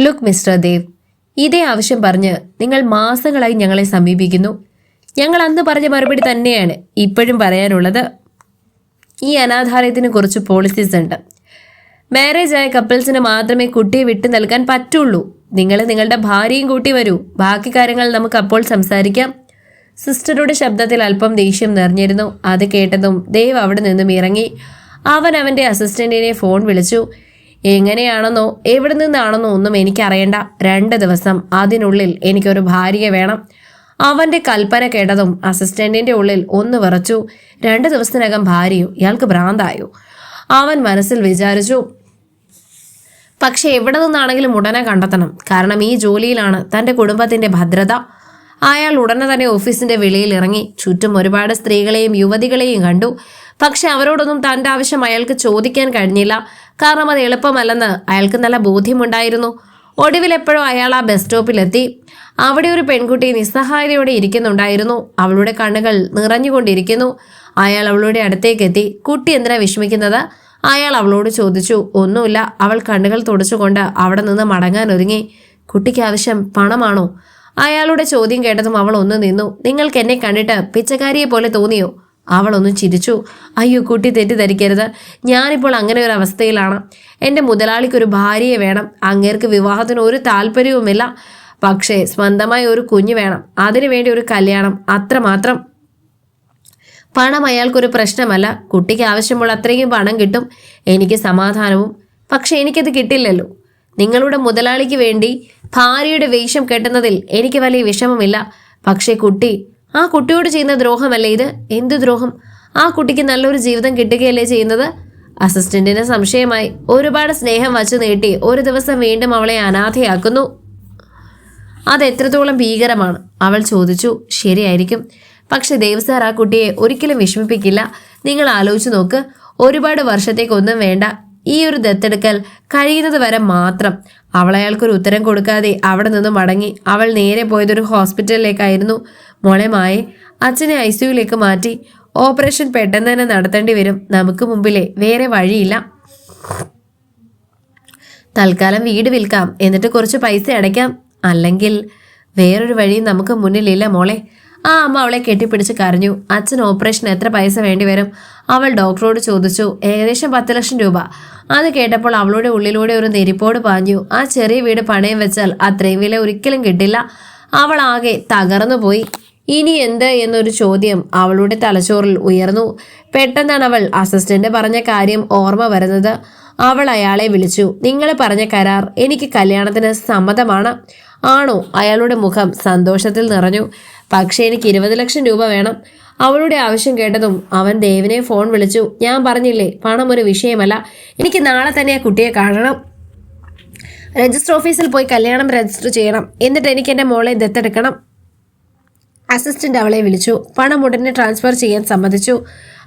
Look mister Dev ഇതേ ആവശ്യം പറഞ്ഞ് നിങ്ങൾ മാസങ്ങളായി ഞങ്ങളെ സമീപിക്കുന്നു. ഞങ്ങൾ അന്ന് പറഞ്ഞ മറുപടി തന്നെയാണ് ഇപ്പോഴും പറയാനുള്ളത്. ഈ അനാഥാലയത്തിന് കുറച്ച് പോളിസീസ് ഉണ്ട്. മാരേജ് ആയ കപ്പിൾസിന് മാത്രമേ കുട്ടിയെ വിട്ടു നൽകാൻ പറ്റുള്ളൂ. നിങ്ങൾ നിങ്ങളുടെ ഭാര്യയും കൂട്ടി വരൂ. ബാക്കി കാര്യങ്ങൾ നമുക്ക് അപ്പോൾ സംസാരിക്കാം. സിസ്റ്ററുടെ ശബ്ദത്തിൽ അല്പം ദേഷ്യം നിറഞ്ഞിരുന്നു. അത് കേട്ടതും ദേവ് അവിടെ നിന്നും ഇറങ്ങി. അവൻ അവന്റെ അസിസ്റ്റന്റിനെ ഫോൺ വിളിച്ചു. എങ്ങനെയാണെന്നോ എവിടെ നിന്നാണെന്നോ ഒന്നും എനിക്കറിയണ്ട. രണ്ട് ദിവസം അതിനുള്ളിൽ എനിക്കൊരു ഭാര്യ വേണം. അവന്റെ കൽപ്പന കേട്ടതും അസിസ്റ്റന്റിന്റെ ഉള്ളിൽ ഒന്ന് വിറച്ചു. രണ്ട് ദിവസത്തിനകം ഭാര്യയോ ഇയാൾക്ക് ഭ്രാന്തായോ? അവൻ മനസ്സിൽ വിചാരിച്ചു പക്ഷെ എവിടെ നിന്നാണെങ്കിലും ഉടനെ കണ്ടെത്തണം. കാരണം ഈ ജോലിയിലാണ് തന്റെ കുടുംബത്തിന്റെ ഭദ്രത. അയാൾ ഉടനെ തന്നെ ഓഫീസിന്റെ വെളിയിൽ ഇറങ്ങി. ചുറ്റും ഒരുപാട് സ്ത്രീകളെയും യുവതികളെയും കണ്ടു. പക്ഷെ അവരോടൊന്നും തന്റെ ആവശ്യം അയാൾക്ക് ചോദിക്കാൻ കഴിഞ്ഞില്ല. കാരണം അത് എളുപ്പമല്ലെന്ന് അയാൾക്ക് നല്ല ബോധ്യമുണ്ടായിരുന്നു. ഒടുവിൽ എപ്പോഴും അയാൾ ആ ബസ് സ്റ്റോപ്പിലെത്തി. അവിടെ ഒരു പെൺകുട്ടി നിസ്സഹായതയോടെ ഇരിക്കുന്നുണ്ടായിരുന്നു. അവളുടെ കണ്ണുകൾ നിറഞ്ഞുകൊണ്ടിരിക്കുന്നു. അയാൾ അവളുടെ അടുത്തേക്ക് എത്തി കുട്ടി എന്തിനാ വിഷമിക്കുന്നത്? അയാൾ അവളോട് ചോദിച്ചു. ഒന്നുമില്ല. അവൾ കണ്ണുകൾ തുടച്ചുകൊണ്ട് അവിടെ നിന്ന് മടങ്ങാൻ ഒരുങ്ങി. കുട്ടിക്ക് ആവശ്യം പണമാണോ? അയാളുടെ ചോദ്യം കേട്ടതും അവൾ ഒന്ന് നിന്നു. നിങ്ങൾക്ക് എന്നെ കണ്ടിട്ട് പിച്ചക്കാരിയെ പോലെ തോന്നിയോ? അവൾ ഒന്ന് ചിരിച്ചു. അയ്യോ കുട്ടി തെറ്റിദ്ധരിക്കരുത്. ഞാനിപ്പോൾ അങ്ങനെ ഒരു അവസ്ഥയിലാണ്. എന്റെ മുതലാളിക്കൊരു ഭാര്യയെ വേണം. അങ്ങേർക്ക് വിവാഹത്തിന് ഒരു താല്പര്യവുമില്ല. പക്ഷേ സ്വന്തമായി ഒരു കുഞ്ഞ് വേണം. അതിനുവേണ്ടി ഒരു കല്യാണം. അത്രമാത്രം. പണം അയാൾക്കൊരു പ്രശ്നമല്ല. കുട്ടിക്ക് ആവശ്യമുള്ള അത്രയും പണം കിട്ടും. എനിക്ക് സമാധാനവും. പക്ഷെ എനിക്കത് കിട്ടില്ലല്ലോ. നിങ്ങളുടെ മുതലാളിക്ക് വേണ്ടി ഭാര്യയുടെ വേഷം കെട്ടുന്നതിൽ എനിക്ക് വലിയ വിഷമമില്ല. പക്ഷേ കുട്ടി ആ കുട്ടിയോട് ചെയ്യുന്ന ദ്രോഹമല്ലേ ഇത്? എന്ത് ദ്രോഹം? ആ കുട്ടിക്ക് നല്ലൊരു ജീവിതം കിട്ടുകയല്ലേ ചെയ്യുന്നത്? അസിസ്റ്റന്റിന് സംശയമായി. ഒരുപാട് സ്നേഹം വച്ചു നീട്ടി ഒരു ദിവസം വീണ്ടും അവളെ അനാഥയാക്കുന്നു. അത് എത്രത്തോളം ഭീകരമാണ്? അവൾ ചോദിച്ചു. ശരിയായിരിക്കും. പക്ഷെ ദേവ് സാർ ആ കുട്ടിയെ ഒരിക്കലും വിഷമിപ്പിക്കില്ല. നിങ്ങൾ ആലോചിച്ചു നോക്ക്. ഒരുപാട് വർഷത്തേക്കൊന്നും വേണ്ട. ഈ ഒരു ദത്തെടുക്കൽ കഴിയുന്നത് വരെ മാത്രം. അവൾ അയാൾക്കൊരു ഉത്തരം കൊടുക്കാതെ അവിടെ നിന്ന് മടങ്ങി. അവൾ നേരെ പോയതൊരു ഹോസ്പിറ്റലിലേക്കായിരുന്നു. മോളെ മായെ അച്ഛനെ ഐ സിയുയിലേക്ക് മാറ്റി. ഓപ്പറേഷൻ പെട്ടെന്ന് തന്നെ നടത്തേണ്ടി വരും. നമുക്ക് മുമ്പിലെ വേറെ വഴിയില്ല. തൽക്കാലം വീട് വിൽക്കാം. എന്നിട്ട് കുറച്ച് പൈസ അടയ്ക്കാം. അല്ലെങ്കിൽ വേറൊരു വഴിയും നമുക്ക് മുന്നിലില്ല മോളെ. ആ അമ്മ അവളെ കെട്ടിപ്പിടിച്ച് കരഞ്ഞു. അച്ഛൻ ഓപ്പറേഷൻ എത്ര പൈസ വേണ്ടി വരും? അവൾ ഡോക്ടറോട് ചോദിച്ചു. ഏകദേശം പത്ത് ലക്ഷം രൂപ. അത് കേട്ടപ്പോൾ അവളുടെ ഉള്ളിലൂടെ ഒരു നെരിപ്പോട് പാഞ്ഞു. ആ ചെറിയ വീട് പണയം വെച്ചാൽ അത്രയും വില ഒരിക്കലും കിട്ടില്ല. അവൾ ആകെ തകർന്നു പോയി ഇനി എന്ത് എന്നൊരു ചോദ്യം അവളുടെ തലച്ചോറിൽ ഉയർന്നു. പെട്ടെന്നാണ് അവൾ അസിസ്റ്റന്റ് പറഞ്ഞ കാര്യം ഓർമ്മ വരുന്നത്. അവൾ അയാളെ വിളിച്ചു. നിങ്ങൾ പറഞ്ഞ കരാർ എനിക്ക് കല്യാണത്തിന് സമ്മതമാണ് ആണോ അയാളുടെ മുഖം സന്തോഷത്തിൽ നിറഞ്ഞു. പക്ഷേ എനിക്ക് ഇരുപത് ലക്ഷം രൂപ വേണം അവളുടെ ആവശ്യം കേട്ടതും അവൻ ദേവിനെ ഫോൺ വിളിച്ചു. ഞാൻ പറഞ്ഞില്ലേ പണം ഒരു വിഷയമല്ല. എനിക്ക് നാളെ തന്നെ ആ കുട്ടിയെ കാണണം. രജിസ്റ്റർ ഓഫീസിൽ പോയി കല്യാണം രജിസ്റ്റർ ചെയ്യണം. എന്നിട്ട് എനിക്ക് എന്റെ മോളെ ദത്തെടുക്കണം. അസിസ്റ്റന്റ് അവളെ വിളിച്ചു. പണം ഉടനെ ട്രാൻസ്ഫർ ചെയ്യാൻ സമ്മതിച്ചു.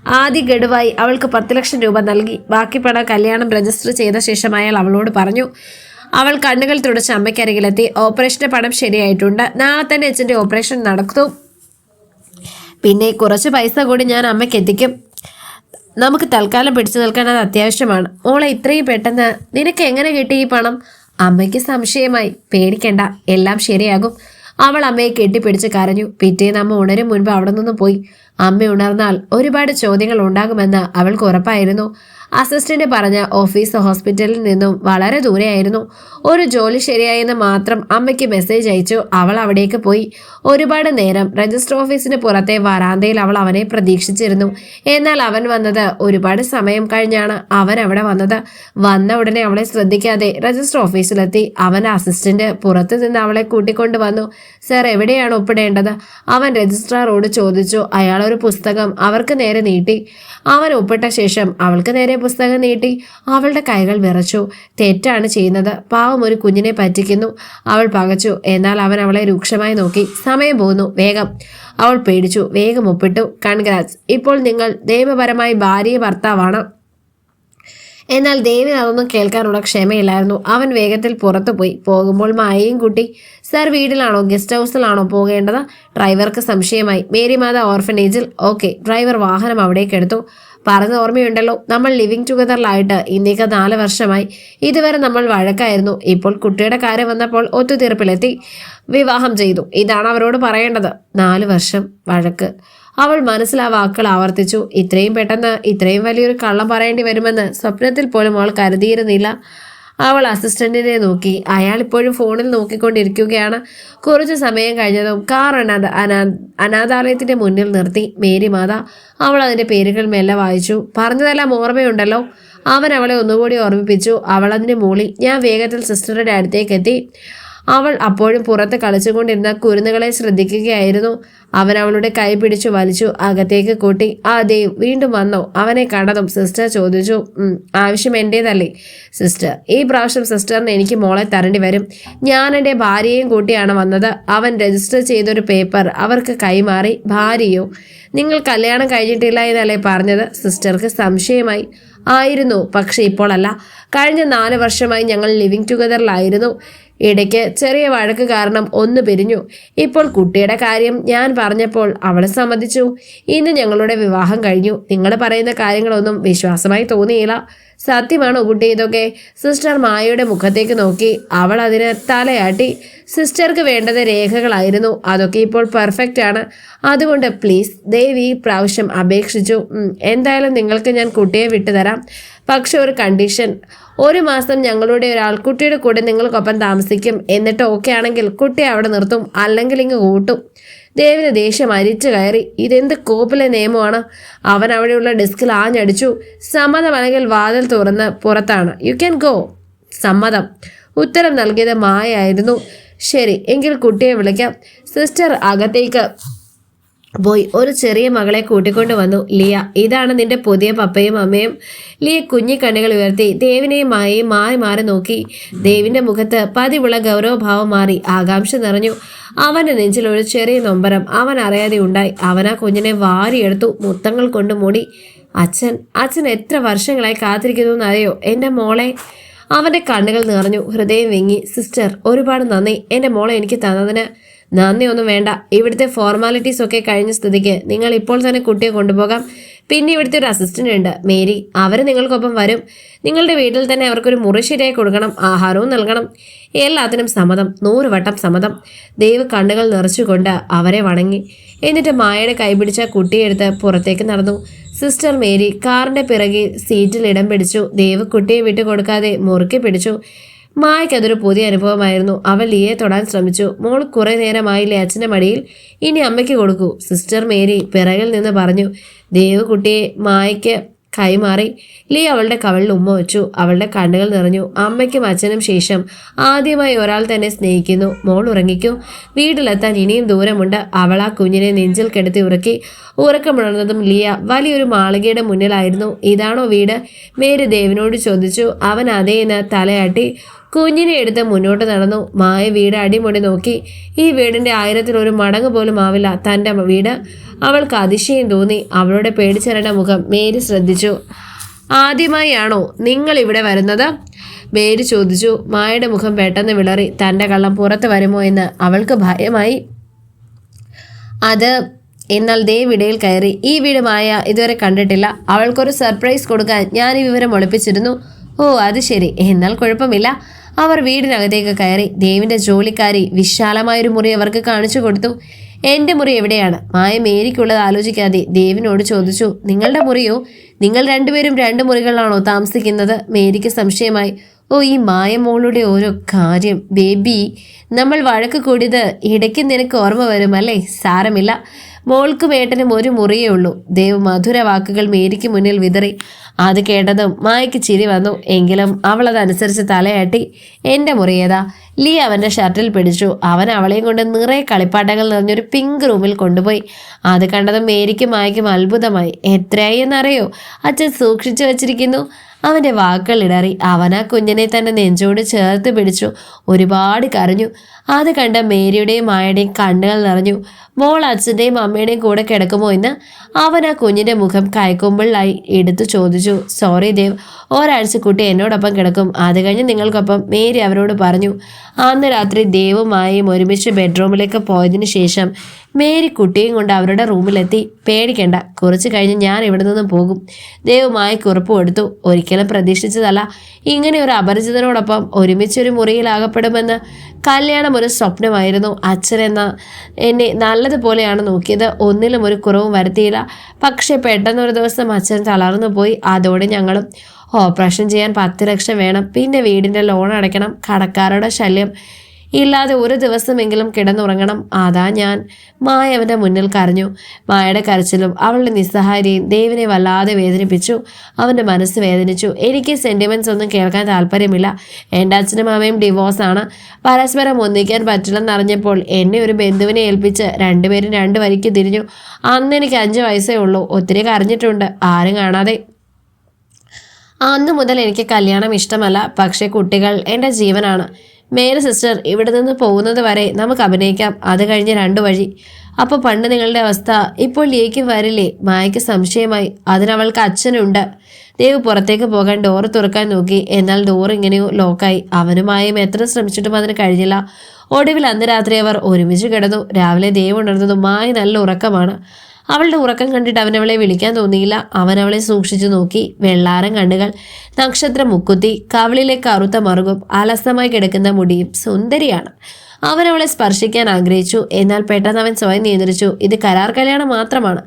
ആദ്യ ഗഡുവായി അവൾക്ക് പത്ത് ലക്ഷം രൂപ നൽകി. ബാക്കി പണം കല്യാണം രജിസ്റ്റർ ചെയ്ത ശേഷം അയാൾ അവളോട് പറഞ്ഞു അവൾ കണ്ണുകൾ തുടച്ച് അമ്മയ്ക്കരികിലെത്തി. ഓപ്പറേഷന്റെ പണം ശരിയായിട്ടുണ്ട്. നാളെ തന്നെ അച്ഛന്റെ ഓപ്പറേഷൻ നടത്തും. പിന്നെ കുറച്ച് പൈസ കൂടി ഞാൻ അമ്മയ്ക്ക് എത്തിക്കും. നമുക്ക് തൽക്കാലം പിടിച്ചു നിൽക്കാൻ അത് അത്യാവശ്യമാണ്. മോളെ ഇത്രയും പെട്ടെന്ന് നിനക്ക് എങ്ങനെ കിട്ടി ഈ പണം? അമ്മയ്ക്ക് സംശയമായി. പേടിക്കേണ്ട. എല്ലാം ശരിയാകും. അവൾ അമ്മയെ കെട്ടിപ്പിടിച്ച് കരഞ്ഞു. പിറ്റേന്ന് അമ്മ ഉണരും മുൻപ് അവിടെ നിന്ന് പോയി. അമ്മ ഉണർന്നാൽ ഒരുപാട് ചോദ്യങ്ങൾ ഉണ്ടാകുമെന്ന് അവൾക്ക് ഉറപ്പായിരുന്നു. അസിസ്റ്റന്റ് പറഞ്ഞ ഓഫീസ് ഹോസ്പിറ്റലിൽ നിന്നും വളരെ ദൂരെയായിരുന്നു. ഒരു ജോലി ശരിയായെന്ന് മാത്രം അമ്മയ്ക്ക് മെസ്സേജ് അയച്ചു. അവൾ അവിടേക്ക് പോയി. ഒരുപാട് നേരം രജിസ്റ്റർ ഓഫീസിന് പുറത്തെ വരാന്തയിൽ അവൾ അവനെ പ്രതീക്ഷിച്ചിരുന്നു. എന്നാൽ അവൻ വന്നത് ഒരുപാട് സമയം കഴിഞ്ഞാണ്. അവൻ അവിടെ വന്നത്. വന്ന ഉടനെ അവളെ ശ്രദ്ധിക്കാതെ രജിസ്റ്റർ ഓഫീസിലെത്തി. അവൻ അസിസ്റ്റന്റ് പുറത്തു നിന്ന് അവളെ കൂട്ടിക്കൊണ്ടു വന്നു. സർ എവിടെയാണ് ഒപ്പിടേണ്ടത്? അവൻ രജിസ്ട്രാറോട് ചോദിച്ചു. അയാൾ ഒരു പുസ്തകം അവർക്ക് നേരെ നീട്ടി. അവൻ ഒപ്പിട്ട ശേഷം അവൾക്ക് നേരെ പുസ്തകം നീട്ടി അവളുടെ കൈകൾ വിറച്ചു. തെറ്റാണ് ചെയ്യുന്നത്. പാവം ഒരു കുഞ്ഞിനെ പറ്റിക്കുന്നു. അവൾ പകച്ചു. എന്നാൽ അവൻ അവളെ രൂക്ഷമായി നോക്കി. സമയം പോകുന്നു. വേഗം. അവൾ പേടിച്ചു. വേഗം ഒപ്പിട്ടു. കൺഗ്രാറ്റ്സ്. ഇപ്പോൾ നിങ്ങൾ നിയമപരമായി ഭാര്യ ഭർത്താവാണ്. എന്നാൽ ദേവിന് അതൊന്നും കേൾക്കാനുള്ള ക്ഷമയില്ലായിരുന്നു. അവൻ വേഗത്തിൽ പുറത്തു പോയി പോകുമ്പോൾ മായയും കുട്ടി സർ വീട്ടിലാണോ ഗസ്റ്റ് ഹൗസിലാണോ പോകേണ്ടത്? ഡ്രൈവർക്ക് സംശയമായി. മേരിമാത ഓർഫനേജിൽ. ഓക്കെ. ഡ്രൈവർ വാഹനം അവിടേക്ക് എടുത്തു പറഞ്ഞ ഓർമ്മയുണ്ടല്ലോ. നമ്മൾ ലിവിങ് ടുഗദറിലായിട്ട് ഇന്നേക്ക് നാല് വർഷമായി. ഇതുവരെ നമ്മൾ വഴക്കായിരുന്നു. ഇപ്പോൾ കുട്ടിയുടെ കാര്യം വന്നപ്പോൾ ഒത്തുതീർപ്പിലെത്തി വിവാഹം ചെയ്തു. ഇതാണ് അവരോട് പറയേണ്ടത്. നാല് വർഷം വഴക്ക്. അവൾ മനസ്സിൽ ആ വാക്കുകൾ ആവർത്തിച്ചു. ഇത്രയും പെട്ടെന്ന് ഇത്രയും വലിയൊരു കള്ളം പറയേണ്ടി വരുമെന്ന് സ്വപ്നത്തിൽ പോലും അവൾ കരുതിയിരുന്നില്ല. അവൾ അസിസ്റ്റന്റിനെ നോക്കി. അയാൾ ഇപ്പോഴും ഫോണിൽ നോക്കിക്കൊണ്ടിരിക്കുകയാണ്. കുറച്ച് സമയം കഴിഞ്ഞതും കാർ അനാഥ അനാ അനാഥാലയത്തിന്റെ മുന്നിൽ നിർത്തി. മേരി മാത അവൾ അതിന്റെ പേരുകൾ മെല്ലെ വായിച്ചു. പറഞ്ഞതെല്ലാം ഓർമ്മയുണ്ടല്ലോ. അവൻ അവളെ ഒന്നുകൂടി ഓർമ്മിപ്പിച്ചു. അവൾ മൂളി ഞാൻ വേഗത്തിൽ സിസ്റ്ററുടെ അടുത്തേക്ക് എത്തി. അവൾ അപ്പോഴും പുറത്ത് കളിച്ചുകൊണ്ടിരുന്ന കുരുന്നുകളെ ശ്രദ്ധിക്കുകയായിരുന്നു. അവൻ അവളുടെ കൈ പിടിച്ചു വലിച്ചു അകത്തേക്ക് കൂട്ടി ആ ദേവ് വീണ്ടും വന്നോ. അവനെ കണ്ടതും സിസ്റ്റർ ചോദിച്ചു ആവശ്യം എന്റേതല്ലേ സിസ്റ്റർ ഈ പ്രാവശ്യം സിസ്റ്ററിന് എനിക്ക് മോളെ തരേണ്ടി വരും. ഞാൻ എന്റെ ഭാര്യയെയും കൂട്ടിയാണ് വന്നത്. അവൻ രജിസ്റ്റർ ചെയ്തൊരു പേപ്പർ അവർക്ക് കൈമാറി. ഭാര്യയോ നിങ്ങൾ കല്യാണം കഴിഞ്ഞിട്ടില്ല എന്നല്ലേ പറഞ്ഞത്? സിസ്റ്റർക്ക് സംശയമായി. ആയിരുന്നു പക്ഷെ ഇപ്പോഴല്ല. കഴിഞ്ഞ നാല് വർഷമായി ഞങ്ങൾ ലിവിങ് ടുഗദറിലായിരുന്നു. ഇടയ്ക്ക് ചെറിയ വഴക്ക് കാരണം ഒന്ന് പിരിഞ്ഞു. ഇപ്പോൾ കുട്ടിയുടെ കാര്യം ഞാൻ പറഞ്ഞപ്പോൾ അവളെ സമ്മതിച്ചു. ഇന്ന് ഞങ്ങളുടെ വിവാഹം കഴിഞ്ഞു. നിങ്ങൾ പറയുന്ന കാര്യങ്ങളൊന്നും വിശ്വാസമായി തോന്നിയില്ല. സത്യമാണോ കുട്ടി ഇതൊക്കെ? സിസ്റ്റർ മായയുടെ മുഖത്തേക്ക് നോക്കി അവൾ അതിന് തലയാട്ടി. സിസ്റ്റർക്ക് വേണ്ടത് രേഖകളായിരുന്നു. അതൊക്കെ ഇപ്പോൾ പെർഫെക്റ്റ് ആണ്. അതുകൊണ്ട് പ്ലീസ് ദേവി പ്രാവശ്യം അപേക്ഷിച്ചു. എന്തായാലും നിങ്ങൾക്ക് ഞാൻ കുട്ടിയെ വിട്ടുതരാം. പക്ഷെ ഒരു കണ്ടീഷൻ ഒരു മാസം ഞങ്ങളുടെ ഒരു കുട്ടിയുടെ കൂടെ നിങ്ങൾക്കൊപ്പം താമസിക്കും. എന്നിട്ട് ഓക്കെ ആണെങ്കിൽ കുട്ടിയെ അവിടെ നിർത്തും. അല്ലെങ്കിൽ ഇങ്ങ് കൂട്ടും. ദേവിന് ദേഷ്യം അരിച്ചു കയറി. ഇതെന്ത് കോപ്പിലെ നിയമമാണ്? അവൻ അവിടെയുള്ള ഡെസ്കിൽ ആഞ്ഞടിച്ചു. സമ്മതമല്ലെങ്കിൽ വാതിൽ തുറന്ന് പുറത്താണ്. യു ക്യാൻ ഗോ സമ്മതം. ഉത്തരം നൽകിയത് മായായിരുന്നു ശരി എങ്കിൽ കുട്ടിയെ വിളിക്കാം. സിസ്റ്റർ അകത്തേക്ക് പോയി. ഒരു ചെറിയ മകളെ കൂട്ടിക്കൊണ്ട് വന്നു. ലിയ ഇതാണ് നിന്റെ പുതിയ പപ്പയും അമ്മയും? ലിയ കുഞ്ഞി കണ്ണുകൾ ഉയർത്തി. ദേവിനെയും മായയും മാറി മാറി നോക്കി. ദേവിന്റെ മുഖത്ത് പതിവുള്ള ഗൗരവഭാവം മാറി. ആകാംക്ഷ നിറഞ്ഞു. അവന്റെ നെഞ്ചിൽ ഒരു ചെറിയ നൊമ്പരം. അവൻ അറിയാതെ ഉണ്ടായി. അവൻ ആ കുഞ്ഞിനെ വാരിയെടുത്തു. മുത്തങ്ങൾ കൊണ്ട് മൂടി. അച്ഛൻ അച്ഛൻ എത്ര വർഷങ്ങളായി കാത്തിരിക്കുന്നു എന്നറിയോ? എന്റെ മോളെ. അവന്റെ കണ്ണുകൾ നിറഞ്ഞു. ഹൃദയം വിങ്ങി. സിസ്റ്റർ ഒരുപാട് നന്ദി. എന്റെ മോളെ എനിക്ക് തന്നതിന് നന്ദി ഒന്നും വേണ്ട. ഇവിടുത്തെ ഫോർമാലിറ്റീസ് ഒക്കെ കഴിഞ്ഞ സ്ഥിതിക്ക് നിങ്ങൾ ഇപ്പോൾ തന്നെ കുട്ടിയെ കൊണ്ടുപോകാം. പിന്നെ ഇവിടുത്തെ ഒരു അസിസ്റ്റന്റ് ഉണ്ട് മേരി. അവർ നിങ്ങൾക്കൊപ്പം വരും. നിങ്ങളുടെ വീട്ടിൽ തന്നെ അവർക്കൊരു മുറി കൊടുക്കണം ആഹാരവും നൽകണം. എല്ലാത്തിനും സമ്മതം നൂറ് വട്ടം സമ്മതം. ദൈവ കണ്ണുകൾ നിറച്ചുകൊണ്ട് അവരെ വണങ്ങി. എന്നിട്ട് മായയുടെ കൈപിടിച്ച കുട്ടിയെടുത്ത് പുറത്തേക്ക് നടന്നു. സിസ്റ്റർ മേരി കാറിന്റെ പിറകിൽ സീറ്റിൽ ഇടം പിടിച്ചു. ദേവ് കുട്ടിയെ വിട്ടു കൊടുക്കാതെ മുറുക്കി പിടിച്ചു. മായയ്ക്ക് പുതിയ അനുഭവമായിരുന്നു. അവൾ ലിയെ തൊടാൻ ശ്രമിച്ചു. മോൾ കുറേ നേരമായില്ലേ അച്ഛന്റെ മടിയിൽ? ഇനി അമ്മയ്ക്ക് കൊടുക്കൂ. സിസ്റ്റർ മേരി പിറകിൽ നിന്ന് പറഞ്ഞു ദേവ് കുട്ടിയെ മായയ്ക്ക് കൈമാറി. ലീ അവളുടെ കവളിൽ ഉമ്മ വെച്ചു. അവളുടെ കണ്ണുകൾ നിറഞ്ഞു. അമ്മയ്ക്കും അച്ഛനും ശേഷം ആദ്യമായി ഒരാൾ തന്നെ സ്നേഹിക്കുന്നു. മോൾ ഉറങ്ങിക്കൂ. വീട്ടിലെത്താൻ ഇനിയും ദൂരമുണ്ട്. അവൾ ആ കുഞ്ഞിനെ നെഞ്ചിൽ കിടത്തി ഉറക്കി ഉറക്കമുണർന്നതും ലിയ വലിയൊരു മാളികയുടെ മുന്നിലായിരുന്നു. ഇതാണോ വീട്? മേരി ദേവിനോട് ചോദിച്ചു. അവൻ അതേന്ന് തലയാട്ടി കുഞ്ഞിനെ എടുത്ത് മുന്നോട്ട് നടന്നു. മായ വീട് അടിമുടി നോക്കി. ഈ വീടിന്റെ ആയിരത്തിലൊരു മടങ്ങ് പോലും ആവില്ല തന്റെ വീട്. അവൾക്ക് അതിശയം തോന്നി. അവളുടെ പേടിച്ചരണ്ട മുഖം മേരി ശ്രദ്ധിച്ചു. ആദ്യമായാണോ നിങ്ങൾ ഇവിടെ വരുന്നത്? മേരി ചോദിച്ചു. മായയുടെ മുഖം പെട്ടെന്ന് വിളറി. തന്റെ കള്ളം പുറത്ത് വരുമോ എന്ന് അവൾക്ക് ഭയമായി. അത് എന്നാൽ ദേവ് ഇടയിൽ കയറി. ഈ വീട് മായ ഇതുവരെ കണ്ടിട്ടില്ല. അവൾക്കൊരു സർപ്രൈസ് കൊടുക്കാൻ ഞാൻ ഈ വിവരം ഒളിപ്പിച്ചിരുന്നു. ഓ അത് ശരി. എന്നാൽ കുഴപ്പമില്ല. അവർ വീടിനകത്തേക്ക് കയറി. ദേവിന്റെ ജോലിക്കാരി വിശാലമായൊരു മുറി അവർക്ക് കാണിച്ചു കൊടുത്തു. എന്റെ മുറി എവിടെയാണ്? മായ മേരിക്കുള്ളത് ആലോചിക്കാതെ ദേവിനോട് ചോദിച്ചു നിങ്ങളുടെ മുറിയോ? നിങ്ങൾ രണ്ടുപേരും രണ്ട് മുറികളിലാണോ താമസിക്കുന്നത്? മേരിക്ക് സംശയമായി ഓ ഈ മായമോളുടെ ഓരോ കാര്യം ബേബി നമ്മൾ വഴക്ക് കൂടിയത് ഇടയ്ക്ക് നിനക്ക് ഓർമ്മ വരും അല്ലേ? സാരമില്ല. മോൾക്കും ഏട്ടനും ഒരു മുറിയേ ഉള്ളൂ. ദേവ് മധുര വാക്കുകൾ മേരിക്ക് മുന്നിൽ വിതറി. അത് കേട്ടതും മായയ്ക്ക് ചിരി വന്നു. എങ്കിലും അവൾ അതനുസരിച്ച് തലയാട്ടി എന്റെ മുറിയേതാ ലീ അവന്റെ ഷർട്ടിൽ പിടിച്ചു. അവൻ അവളെയും കൊണ്ട് നിറയെ കളിപ്പാട്ടങ്ങൾ നിറഞ്ഞൊരു പിങ്ക് റൂമിൽ കൊണ്ടുപോയി. അത് കണ്ടതും മേരിക്കും മായയ്ക്കും അത്ഭുതമായി. എത്രയായി എന്നറിയോ? അച്ഛൻ സൂക്ഷിച്ചു വച്ചിരിക്കുന്നു. അവന്റെ വാക്കുകൾ ഇടറി. അവൻ കുഞ്ഞിനെ തന്നെ നെഞ്ചോട് ചേർത്ത് പിടിച്ചു. ഒരുപാട് കരഞ്ഞു. അത് കണ്ട മേരിയുടെയും മായയുടെയും കണ്ണുകൾ നിറഞ്ഞു. മോൾ അച്ഛന്റെയും അമ്മയുടെയും കൂടെ കിടക്കുമോ എന്ന് അവൻ ആ കുഞ്ഞിന്റെ മുഖം കൈക്കുമ്പിളായി എടുത്തു ചോദിച്ചു. സോറി ദേവ് ഒരാഴ്ച കുട്ടി എന്നോടൊപ്പം കിടക്കും. അത് കഴിഞ്ഞ് നിങ്ങൾക്കൊപ്പം മേരി അവരോട് പറഞ്ഞു. അന്ന് രാത്രി ദേവുമായും ഒരുമിച്ച് ബെഡ്റൂമിലേക്ക് പോയതിനു ശേഷം മേരി കുട്ടിയും കൊണ്ട് അവരുടെ റൂമിലെത്തി. പേടിക്കണ്ട കുറച്ച് കഴിഞ്ഞ് ഞാൻ ഇവിടെ നിന്നും പോകും. ദൈവമായി കുറിപ്പ് കൊടുത്തു ഒരിക്കലും പ്രതീക്ഷിച്ചതല്ല. ഇങ്ങനെ ഒരു അപരിചിതനോടൊപ്പം ഒരുമിച്ചൊരു മുറിയിലാകപ്പെടുമെന്ന് കല്യാണം ഒരു സ്വപ്നമായിരുന്നു. അച്ഛനെന്ന എന്നെ നല്ലതുപോലെയാണ് നോക്കിയത്. ഒന്നിലും ഒരു കുറവും വരുത്തിയില്ല. പക്ഷേ പെട്ടെന്നൊരു ദിവസം അച്ഛൻ തളർന്നു പോയി. അതോടെ ഞങ്ങളും ഓപ്പറേഷൻ ചെയ്യാൻ പത്ത് ലക്ഷം വേണം. പിന്നെ വീടിന്റെ ലോൺ അടയ്ക്കണം. കടക്കാരുടെ ശല്യം. ഇല്ലാതെ ഒരു ദിവസമെങ്കിലും കിടന്നുറങ്ങണം. അതാ ഞാൻ. മായ മുന്നിൽ കരഞ്ഞു. മായയുടെ കരച്ചിലും അവളുടെ നിസ്സഹായതയും ദേവിനെ വല്ലാതെ വേദനിപ്പിച്ചു. അവന്റെ മനസ്സ് വേദനിച്ചു. എനിക്ക് സെന്റിമെന്റ്സ് ഒന്നും കേൾക്കാൻ താല്പര്യമില്ല. എന്റെ അച്ഛനും അമ്മയും ഡിവോഴ്സാണ് പരസ്പരം ഒന്നിക്കാൻ പറ്റില്ലെന്നറിഞ്ഞപ്പോൾ എന്നെ ഒരു ബന്ധുവിനെ ഏൽപ്പിച്ച് രണ്ടുപേരും രണ്ട് വരിക്ക് തിരിഞ്ഞു. അന്ന് എനിക്ക് അഞ്ച് വയസ്സേ ഉള്ളൂ. ഒത്തിരി കരഞ്ഞിട്ടുണ്ട്. ആരും കാണാതെ. അന്ന് മുതൽ എനിക്ക് കല്യാണം ഇഷ്ടമല്ല. പക്ഷേ കുട്ടികൾ എന്റെ ജീവനാണ്. മേരി സിസ്റ്റർ ഇവിടെ നിന്ന് പോകുന്നത് വരെ നമുക്ക് അഭിനയിക്കാം. അത് കഴിഞ്ഞ് രണ്ടു വഴി. അപ്പോൾ പണ്ട് നിങ്ങളുടെ അവസ്ഥ ഇപ്പോൾ ലേക്ക് വരില്ലേ? മായയ്ക്ക് സംശയമായി. അതിനവൾക്ക് അച്ഛനുണ്ട്. ദേവ് പുറത്തേക്ക് പോകാൻ ഡോറ് തുറക്കാൻ നോക്കി. എന്നാൽ ഡോർ ഇങ്ങനെയോ ലോക്കായി അവനുമായും എത്ര ശ്രമിച്ചിട്ടും അതിന് കഴിഞ്ഞില്ല. ഒടുവിൽ അന്ന് രാത്രി അവർ ഒരുമിച്ച് കിടന്നു. രാവിലെ ദേവ് ഉണർന്നതും മായ നല്ല ഉറക്കമാണ്. അവളുടെ ഉറക്കം കണ്ടിട്ട് അവനവളെ വിളിക്കാൻ തോന്നിയില്ല. അവനവളെ സൂക്ഷിച്ചു നോക്കി. വെള്ളാരം കണ്ണുകൾ നക്ഷത്ര മുക്കുത്തി കവളിലെ കറുത്ത മറുകും അലസമായി കിടക്കുന്ന മുടിയും സുന്ദരിയാണ്. അവനവളെ സ്പർശിക്കാൻ ആഗ്രഹിച്ചു. എന്നാൽ പെട്ടെന്ന് അവൻ സ്വയം നിയന്ത്രിച്ചു. ഇത് കരാർ കല്യാണം മാത്രമാണ്.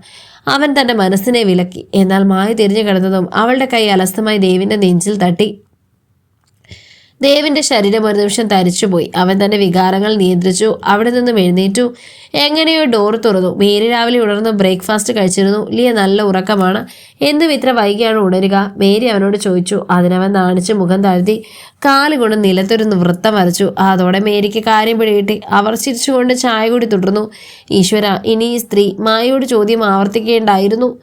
അവൻ തന്റെ മനസ്സിനെ വിലക്കി. എന്നാൽ മായ തിരിഞ്ഞു കിടന്നതും അവളുടെ കൈ അലസമായി ദേവിന്റെ നെഞ്ചിൽ തട്ടി ദേവിന്റെ ശരീരം ഒരു നിമിഷം തരിച്ചുപോയി. അവൻ തന്റെ വികാരങ്ങൾ നിയന്ത്രിച്ചു. അവിടെ നിന്നും എഴുന്നേറ്റു. എങ്ങനെയോ ഡോർ തുറന്നു. മേരി രാവിലെ ഉണർന്ന് ബ്രേക്ക്ഫാസ്റ്റ് കഴിച്ചിരുന്നു. ലിയ നല്ല ഉറക്കമാണ്. എന്തും ഇത്ര വൈകിയാണ് ഉണരുക? മേരി അവനോട് ചോദിച്ചു. അതിനവൻ നാണിച്ച് മുഖം താഴ്ത്തി കാലുകൊണ്ട് നിലത്തൊരു വൃത്തം വരച്ചു. അതോടെ മേരിക്ക് കാര്യം പിടികിട്ടി. അവർ ചിരിച്ചുകൊണ്ട് ചായ കൂടി തുടർന്നു. ഈശ്വര ഇനി ഈ സ്ത്രീ മായയോട് ചോദ്യം ആവർത്തിക്കേണ്ടായിരുന്നു.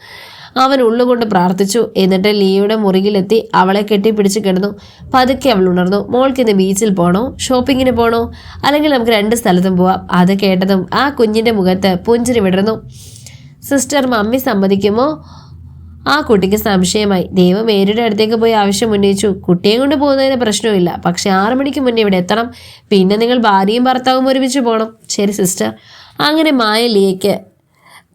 അവൻ ഉള്ളുകൊണ്ട് പ്രാർത്ഥിച്ചു. എന്നിട്ട് ലിയയുടെ മുറിയിലെത്തി അവളെ കെട്ടിപ്പിടിച്ച് കിടന്നു. പതുക്കെ അവൾ ഉണർന്നു. മോൾക്ക് ഇന്ന് ബീച്ചിൽ പോണോ? ഷോപ്പിങ്ങിന് പോണോ? അല്ലെങ്കിൽ നമുക്ക് രണ്ട് സ്ഥലത്തും പോവാം. അത് കേട്ടതും ആ കുഞ്ഞിന്റെ മുഖത്ത് പുഞ്ചിരി വിടർന്നു. സിസ്റ്റർ മമ്മി സമ്മതിക്കുമോ? ആ കുട്ടിക്ക് സംശയമായി. ദൈവം മേരിയുടെ അടുത്തേക്ക് പോയി ആവശ്യം ഉന്നയിച്ചു. കുട്ടിയെ കൊണ്ട് പോകുന്നതിന് പ്രശ്നമില്ല പക്ഷെ ആറു മണിക്ക് മുന്നേ ഇവിടെ എത്തണം. പിന്നെ നിങ്ങൾ ഭാര്യയും ഭർത്താവും ഒരുമിച്ച് പോകണം ശരി സിസ്റ്റർ. അങ്ങനെ മായ ലിയയ്ക്ക്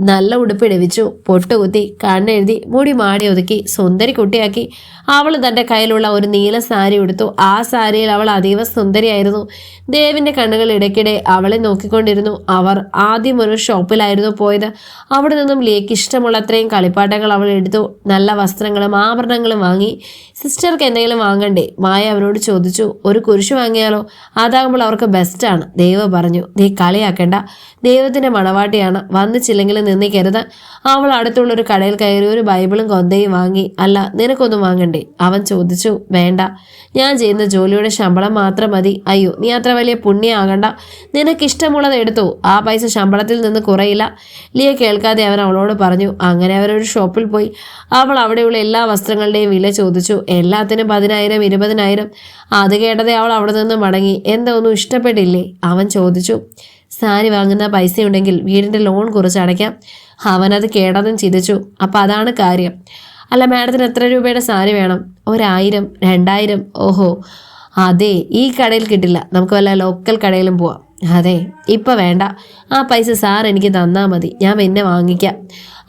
നല്ല ഉടുപ്പിടവിച്ചു പൊട്ടുകുത്തി കണ്ണെഴുതി മുടി മാടി ഒതുക്കി സുന്ദരി കുട്ടിയാക്കി. അവൾ തന്റെ കയ്യിലുള്ള ഒരു നീല സാരി ഉടുത്തു. ആ സാരിയിൽ അവൾ അതീവ സുന്ദരിയായിരുന്നു. ദേവിന്റെ കണ്ണുകൾ ഇടയ്ക്കിടെ അവളെ നോക്കിക്കൊണ്ടിരുന്നു. അവർ ആദ്യം ഒരു ഷോപ്പിലായിരുന്നു പോയത്. അവിടെ നിന്നും ലേക്ക് ഇഷ്ടമുള്ള അത്രയും കളിപ്പാട്ടങ്ങൾ അവൾ എടുത്തു. നല്ല വസ്ത്രങ്ങളും ആഭരണങ്ങളും വാങ്ങി. സിസ്റ്റർക്ക് എന്തെങ്കിലും വാങ്ങണ്ടേ? മായ അവനോട് ചോദിച്ചു. ഒരു കുരിശ് വാങ്ങിയാലോ? അതാകുമ്പോൾ അവർക്ക് ബെസ്റ്റാണ് ദേവ പറഞ്ഞു. നീ കളിയാക്കേണ്ട. ദൈവത്തിന്റെ മണവാട്ടിയാണ്. വന്നിച്ചില്ലെങ്കിൽ നിന്നിക്കരുത്. അവൾ അടുത്തുള്ള ഒരു കടയിൽ കയറി ഒരു ബൈബിളും കൊന്തയും വാങ്ങി അല്ല നിനക്കൊന്നും വാങ്ങണ്ടേ? അവൻ ചോദിച്ചു വേണ്ട. ഞാൻ ചെയ്യുന്ന ജോലിയുടെ ശമ്പളം മാത്രം മതി. അയ്യോ നീ അത്ര വലിയ പുണ്യമാകണ്ട നിനക്കിഷ്ടമുള്ളത് എടുത്തു. ആ പൈസ ശമ്പളത്തിൽ നിന്ന് കുറയില്ല. ലിയ കേൾക്കാതെ അവൻ അവളോട് പറഞ്ഞു അങ്ങനെ അവരൊരു ഷോപ്പിൽ പോയി. അവൾ അവിടെയുള്ള എല്ലാ വസ്ത്രങ്ങളുടെയും വില ചോദിച്ചു എല്ലാത്തിനും പതിനായിരം ഇരുപതിനായിരം. അത് കേട്ടതേ അവൾ അവിടെ നിന്ന് മടങ്ങി എന്താ ഒന്നും ഇഷ്ടപ്പെട്ടില്ലേ? അവൻ ചോദിച്ചു സാരി വാങ്ങുന്ന പൈസ ഉണ്ടെങ്കിൽ വീടിന്റെ ലോൺ കുറച്ച് അടയ്ക്കാം. അവനത് കേടാതും ചിരിച്ചു അപ്പം അതാണ് കാര്യം. അല്ല മാഡത്തിന് എത്ര രൂപയുടെ സാരി വേണം? ഒരായിരം രണ്ടായിരം? ഓഹോ. അതെ ഈ കടയിൽ കിട്ടില്ല. നമുക്ക് വല്ല ലോക്കൽ കടയിലും പോവാം. അതെ ഇപ്പം വേണ്ട. ആ പൈസ സാർ എനിക്ക് തന്നാൽ മതി. ഞാൻ പിന്നെ വാങ്ങിക്കാം.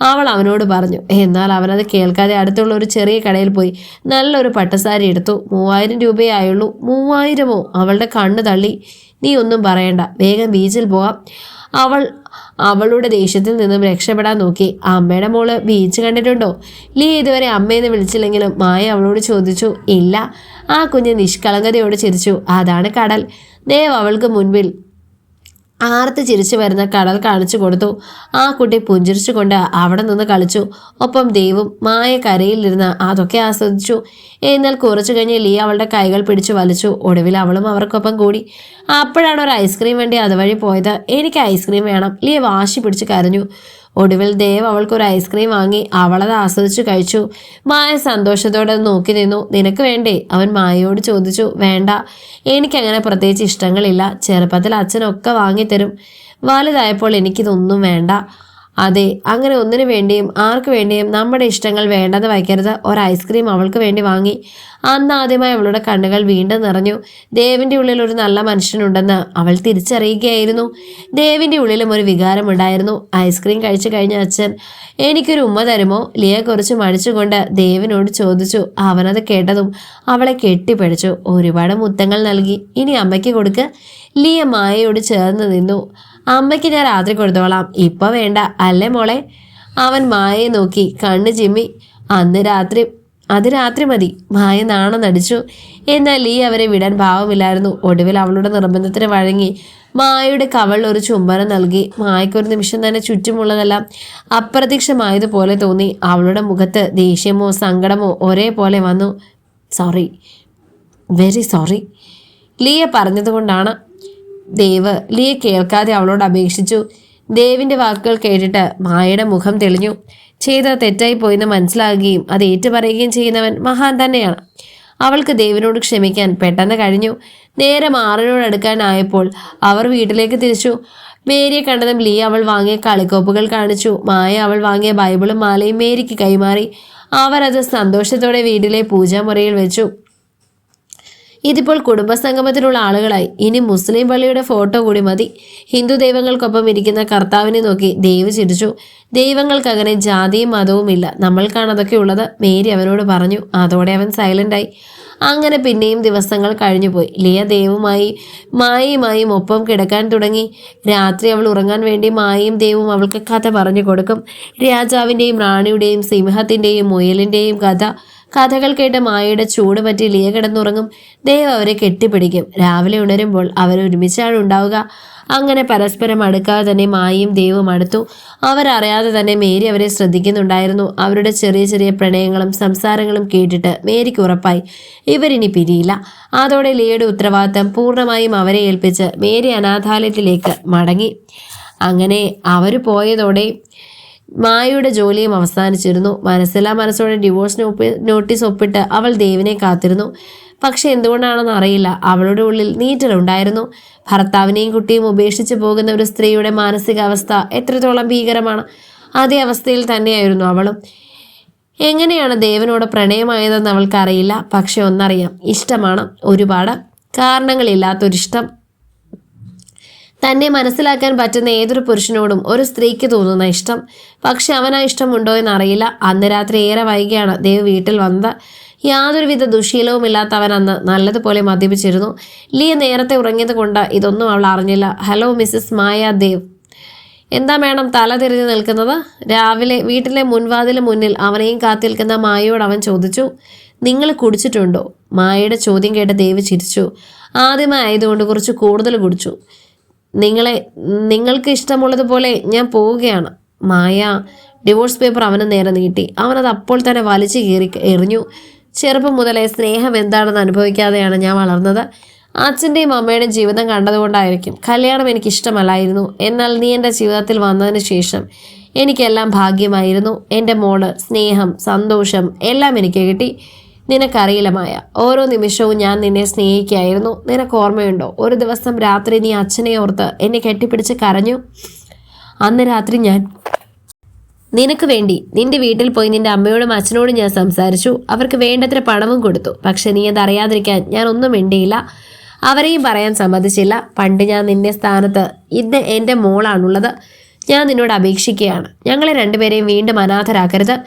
അവൾ അവനോട് പറഞ്ഞു. എന്നാൽ അവനത് കേൾക്കാതെ അടുത്തുള്ള ഒരു ചെറിയ കടയിൽ പോയി നല്ലൊരു പട്ടുസാരി എടുത്തു. മൂവായിരം രൂപയേ ആയുള്ളൂ. മൂവായിരമോ? അവളുടെ കണ്ണ് തള്ളി. നീ ഒന്നും പറയണ്ട. വേഗം ബീച്ചിൽ പോവാം അവൾ അവളുടെ ദേഷ്യത്തിൽ നിന്നും രക്ഷപ്പെടാൻ നോക്കി. അമ്മയുടെ മോൾ ബീച്ച് കണ്ടിട്ടുണ്ടോ? ലീ ഇതുവരെ അമ്മയെന്ന് വിളിച്ചില്ലെങ്കിലും മായ അവളോട് ചോദിച്ചു ഇല്ല. ആ കുഞ്ഞ് നിഷ്കളങ്കതയോട് ചിരിച്ചു. അതാണ് കടൽ. ദേവ് അവൾക്ക് മുൻപിൽ ആർത്ത് ചിരിച്ചു വരുന്ന കടൽ കാണിച്ചു കൊടുത്തു. ആ കുട്ടി പുഞ്ചിരിച്ചുകൊണ്ട് അവിടെ നിന്ന് കളിച്ചു. ഒപ്പം ദൈവം മായ കരയിലിരുന്ന് അതൊക്കെ ആസ്വദിച്ചു. എന്നാൽ കുറച്ചു കഴിഞ്ഞ് ലീ അവളുടെ കൈകൾ പിടിച്ചു വലിച്ചു. ഒടുവിൽ അവളും അവർക്കൊപ്പം കൂടി. അപ്പോഴാണ് ഒരു ഐസ്ക്രീം വേണ്ടി അതുവഴി പോയത്. എനിക്ക് ഐസ്ക്രീം വേണം. ലീ വാശി പിടിച്ച് കരഞ്ഞു. ഒടുവിൽ ദേവ് അവൾക്ക് ഒരു ഐസ്ക്രീം വാങ്ങി അവളത് ആസ്വദിച്ചു കഴിച്ചു. മായ സന്തോഷത്തോടെ നോക്കി നിന്നു. നിനക്ക് വേണ്ടേ? അവൻ മായയോട് ചോദിച്ചു. വേണ്ട. എനിക്കങ്ങനെ പ്രത്യേകിച്ച് ഇഷ്ടങ്ങളില്ല. ചെറുപ്പത്തിൽ അച്ഛനൊക്കെ വാങ്ങിത്തരും. വലുതായപ്പോൾ എനിക്കിതൊന്നും വേണ്ട. അതെ അങ്ങനെ ഒന്നിനു വേണ്ടിയും ആർക്കു വേണ്ടിയും നമ്മുടെ ഇഷ്ടങ്ങൾ വേണ്ടത് വയ്ക്കരുത്. ഒരു ഐസ്ക്രീം അവൾക്ക് വേണ്ടി വാങ്ങി. അന്ന് ആദ്യമായി അവളുടെ കണ്ണുകൾ വീണ്ടും നിറഞ്ഞു. ദേവിന്റെ ഉള്ളിൽ ഒരു നല്ല മനുഷ്യനുണ്ടെന്ന് അവൾ തിരിച്ചറിയുകയായിരുന്നു. ദേവിന്റെ ഉള്ളിലും ഒരു വികാരമുണ്ടായിരുന്നു ഐസ്ക്രീം കഴിച്ചു കഴിഞ്ഞ അച്ഛൻ എനിക്കൊരു ഉമ്മ തരുമോ? ലിയ കുറച്ച് മടിച്ചുകൊണ്ട് ദേവിനോട് ചോദിച്ചു. അവനത് കേട്ടതും അവളെ കെട്ടിപ്പിടിച്ചു ഒരുപാട് മുത്തങ്ങൾ നൽകി. ഇനി അമ്മയ്ക്ക് കൊടുക്ക്. ലിയ മായയോട് ചേർന്ന് നിന്നു. അമ്മയ്ക്ക് ഞാൻ രാത്രി കൊടുത്തോളാം. ഇപ്പൊ വേണ്ട. അല്ലേ മോളെ? അവൻ മായയെ നോക്കി. കണ്ണ് ചിമ്മി. അന്ന് രാത്രി അത് രാത്രി മതി. മായ നാണം നടിച്ചു? എന്നാൽ ഈ അവരെ വിടാൻ ഭാവമില്ലായിരുന്നു ഒടുവിൽ അവളുടെ നിർബന്ധത്തിന് വഴങ്ങി മായയുടെ കവളിൽ ഒരു ചുംബനം നൽകി. മായക്കൊരു നിമിഷം തന്നെ ചുറ്റുമുള്ളതെല്ലാം അപ്രത്യക്ഷമായതുപോലെ തോന്നി. അവളുടെ മുഖത്ത് ദേഷ്യമോ സങ്കടമോ ഒരേപോലെ വന്നു. സോറി. Very sorry. ലിയ പറഞ്ഞതുകൊണ്ടാണ് ദേവ് ലിയെ കേൾക്കാതെ അവളോട് അപേക്ഷിച്ചു. ദേവിന്റെ വാക്കുകൾ കേട്ടിട്ട് മായയുടെ മുഖം തെളിഞ്ഞു. ചെയ്ത തെറ്റായി പോയെന്ന് മനസ്സിലാകുകയും അത് ഏറ്റുപറയുകയും ചെയ്യുന്നവൻ മഹാൻ തന്നെയാണ്. അവൾക്ക് ദേവിനോട് ക്ഷമിക്കാൻ പെട്ടെന്ന് കഴിഞ്ഞു. നേരെ മാറിനോട് അടുക്കാനായപ്പോൾ അവർ വീട്ടിലേക്ക് തിരിച്ചു. മേരിയെ കണ്ടതും ലീ അവൾ വാങ്ങിയ കളിക്കോപ്പുകൾ കാണിച്ചു. മായ അവൾ വാങ്ങിയ ബൈബിളും മാലയും മേരിക്ക് കൈമാറി. അവർ അത് സന്തോഷത്തോടെ വീട്ടിലെ പൂജാമുറിയിൽ വെച്ചു. ഇതിപ്പോൾ കുടുംബസംഗമത്തിലുള്ള ആളുകളായി. ഇനി മുസ്ലിം പള്ളിയുടെ ഫോട്ടോ കൂടി മതി. ഹിന്ദു ദൈവങ്ങൾക്കൊപ്പം ഇരിക്കുന്ന കർത്താവിനെ നോക്കി ദേവ് ചിരിച്ചു. ദൈവങ്ങൾക്കങ്ങനെ ജാതിയും മതവും ഇല്ല. നമ്മൾക്കാണ് അതൊക്കെ ഉള്ളത് മേരി അവനോട് പറഞ്ഞു. അതോടെ അവൻ സൈലന്റായി അങ്ങനെ പിന്നെയും ദിവസങ്ങൾ കഴിഞ്ഞുപോയി. ലിയ ദേവുമായി മായയുമായും ഒപ്പം കിടക്കാൻ തുടങ്ങി. രാത്രി അവൾ ഉറങ്ങാൻ വേണ്ടി മായയും ദേവും അവൾക്ക് കഥ പറഞ്ഞു കൊടുക്കും. രാജാവിന്റെയും റാണിയുടെയും സിംഹത്തിന്റെയും മുയലിന്റെയും കഥ കഥകൾ കേട്ട് മായയുടെ ചൂട് പറ്റി ലിയ കിടന്നുറങ്ങും. ദേവ് അവരെ കെട്ടിപ്പിടിക്കും. രാവിലെ ഉണരുമ്പോൾ അവർ ഒരുമിച്ചാണ് ഉണ്ടാവുക. അങ്ങനെ പരസ്പരം അടുക്കാതെ തന്നെ മായയും ദേവും അടുത്തു. അവരറിയാതെ തന്നെ മേരി അവരെ ശ്രദ്ധിക്കുന്നുണ്ടായിരുന്നു. അവരുടെ ചെറിയ ചെറിയ പ്രണയങ്ങളും സംസാരങ്ങളും കേട്ടിട്ട് മേരിക്ക് ഉറപ്പായി. ഇവരിനി പിരിയില്ല. അതോടെ ലിയയുടെ ഉത്തരവാദിത്തം പൂർണമായും അവരെ ഏൽപ്പിച്ച് മേരി അനാഥാലയത്തിലേക്ക് മടങ്ങി. അങ്ങനെ അവർ പോയതോടെ മായയുടെ ജോലിയും അവസാനിച്ചിരുന്നു. മനസ്സിലാ മനസ്സോടെ ഡിവോഴ്സ് നോട്ടീസ് ഒപ്പിട്ട് അവൾ ദേവിനെ കാത്തിരുന്നു. പക്ഷെ എന്തുകൊണ്ടാണെന്ന് അറിയില്ല. അവളുടെ ഉള്ളിൽ നീറ്റലുണ്ടായിരുന്നു. ഭർത്താവിനെയും കുട്ടിയും ഉപേക്ഷിച്ച് പോകുന്ന ഒരു സ്ത്രീയുടെ മാനസികാവസ്ഥ എത്രത്തോളം ഭീകരമാണ്. അതേ അവസ്ഥയിൽ തന്നെയായിരുന്നു അവളും. എങ്ങനെയാണ് ദേവനോട് പ്രണയമായതെന്ന് അവൾക്കറിയില്ല. പക്ഷെ ഒന്നറിയാം. ഇഷ്ടമാണ്. ഒരുപാട് കാരണങ്ങളില്ലാത്തൊരിഷ്ടം. തന്നെ മനസ്സിലാക്കാൻ പറ്റുന്ന ഏതൊരു പുരുഷനോടും ഒരു സ്ത്രീക്ക് തോന്നുന്ന ഇഷ്ടം. പക്ഷെ അവൻ ആ ഇഷ്ടമുണ്ടോ എന്നറിയില്ല. അന്ന് രാത്രി ഏറെ വൈകിയാണ് ദേവ് വീട്ടിൽ വന്നത്. യാതൊരുവിധ ദുശീലവുമില്ലാത്ത അവൻ അന്ന് നല്ലതുപോലെ മദ്യപിച്ചിരുന്നു. ലിയ നേരത്തെ ഉറങ്ങിയത് കൊണ്ട് ഇതൊന്നും അവൾ അറിഞ്ഞില്ല. ഹലോ മിസ്സസ് മായ ദേവ് എന്താ മേഡം തല തിരിഞ്ഞു നിൽക്കുന്നത്? രാവിലെ വീട്ടിലെ മുൻവാതിലിന് മുന്നിൽ അവനെയും കാത്തിരിക്കുന്ന മായയോട് അവൻ ചോദിച്ചു നിങ്ങൾ കുടിച്ചിട്ടുണ്ടോ? മായയുടെ ചോദ്യം കേട്ട് ദേവ് ചിരിച്ചു. ആദ്യമായതുകൊണ്ട് കുറച്ച് കൂടുതൽ കുടിച്ചു. നിങ്ങളെ നിങ്ങൾക്ക് ഇഷ്ടമുള്ളതുപോലെ ഞാൻ പോവുകയാണ്. മായ ഡിവോഴ്സ് പേപ്പർ അവന് നേരെ നീട്ടി. അവനത് അപ്പോൾ തന്നെ വലിച്ചു കീറി എറിഞ്ഞു. ചെറുപ്പം മുതലേ സ്നേഹം എന്താണെന്ന് അനുഭവിക്കാതെയാണ് ഞാൻ വളർന്നത്. അച്ഛന്റെയും അമ്മയുടെയും ജീവിതം കണ്ടതുകൊണ്ടായിരിക്കും. കല്യാണം എനിക്ക് ഇഷ്ടമല്ലായിരുന്നു എന്നാൽ നീ എന്റെ ജീവിതത്തിൽ വന്നതിന് ശേഷം എനിക്കെല്ലാം ഭാഗ്യമായിരുന്നു. എന്റെ മോൾ സ്നേഹം സന്തോഷം എല്ലാം എനിക്ക് കിട്ടി. നിനക്കറിയില്ല മായ. ഓരോ നിമിഷവും ഞാൻ നിന്നെ സ്നേഹിക്കായിരുന്നു നിനക്ക് ഓർമ്മയുണ്ടോ? ഒരു ദിവസം രാത്രി നീ അച്ഛനെ ഓർത്ത് എന്നെ കെട്ടിപ്പിടിച്ച് കരഞ്ഞു. അന്ന് രാത്രി ഞാൻ നിനക്ക് വേണ്ടി നിന്റെ വീട്ടിൽ പോയി നിന്റെ അമ്മയോടും അച്ഛനോടും ഞാൻ സംസാരിച്ചു. അവർക്ക് വേണ്ടത്ര പണവും കൊടുത്തു. പക്ഷെ നീ അതറിയാതിരിക്കാൻ ഞാൻ ഒന്നും മിണ്ടിയില്ല. അവരെയും പറയാൻ സമ്മതിച്ചില്ല. പണ്ട് ഞാൻ നിന്റെ സ്ഥാനത്ത് ഇന്ന് എന്റെ മോളാണുള്ളത്. ഞാൻ നിന്നോട് അപേക്ഷിക്കുകയാണ്. ഞങ്ങളെ രണ്ടുപേരെയും വീണ്ടും അനാഥരാക്കരുത്.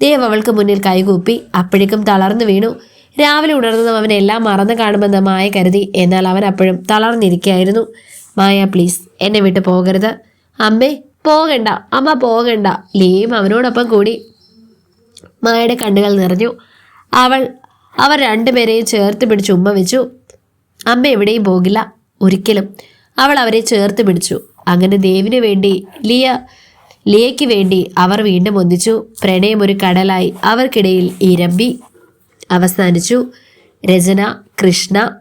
ദേവ് അവൾക്ക് മുന്നിൽ കൈകൂപ്പി അപ്പോഴേക്കും തളർന്നു വീണു. രാവിലെ ഉണർന്നതും അവൻ എല്ലാം മറന്നു കാണുമെന്ന് മായ കരുതി. എന്നാൽ അവൻ അപ്പോഴും തളർന്നിരിക്കുകയായിരുന്നു മായ പ്ലീസ് എന്നെ വിട്ട് പോകരുത്. അമ്മേ പോകണ്ട. അമ്മ പോകണ്ട. ലീം അവനോടൊപ്പം കൂടി. മായയുടെ കണ്ണുകൾ നിറഞ്ഞു. അവൾ അവർ രണ്ടുപേരെയും ചേർത്ത് പിടിച്ച് ഉമ്മ വെച്ചു. അമ്മ എവിടെയും പോകില്ല. ഒരിക്കലും. അവൾ അവരെ ചേർത്ത് പിടിച്ചു. അങ്ങനെ ദേവിന് വേണ്ടി ലിയ ലിയയ്ക്ക് വേണ്ടി അവർ വീണ്ടും ഒന്നിച്ചു. പ്രണയം ഒരു കടലായി. അവർക്കിടയിൽ ഇരമ്പി അവസാനിച്ചു. രചന കൃഷ്ണ